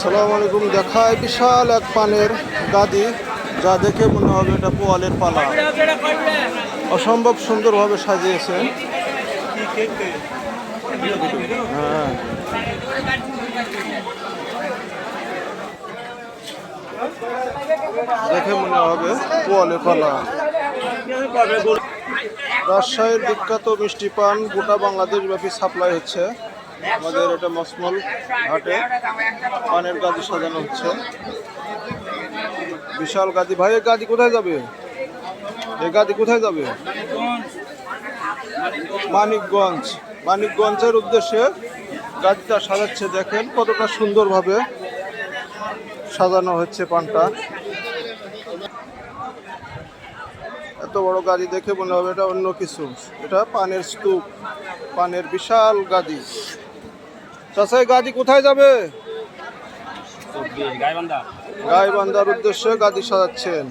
সালাম আলাইকুম দেখায় বিশাল এক পানের গাদি, যা দেখে মনে হবে এটা পোয়ালের পালা। অসম্ভব সুন্দরভাবে সাজিয়েছে। হ্যাঁ। দেখে মনে হবে পোয়ালের পালা। রাজশাহীর বিখ্যাত মিষ্টি পান গোটা বাংলাদেশ ব্যাপী সাপ্লাই হচ্ছে। আমাদের এটা মসমল ঘাটে পানের গাদি সাজানো হচ্ছে। বিশাল গাদি। ভাই, এই গাদি কোথায় যাবে? এই গাদি কোথায় যাবে? মানিকগঞ্জ। মানিকগঞ্জের উদ্দেশ্যে গাদিটা সাজাচ্ছে। দেখেন কতটা সুন্দরভাবে সাজানো হচ্ছে পানটা। এত বড় গাড়ি দেখে মনে হবে এটা অন্য কিছু। এটা পানের স্তূপ, পানের বিশাল গাদি। চাষা এই গাদি কোথায় যাবে? গাইবান্ধা গাইবান্ধার উদ্দেশ্যে গাদি সাজাচ্ছেন।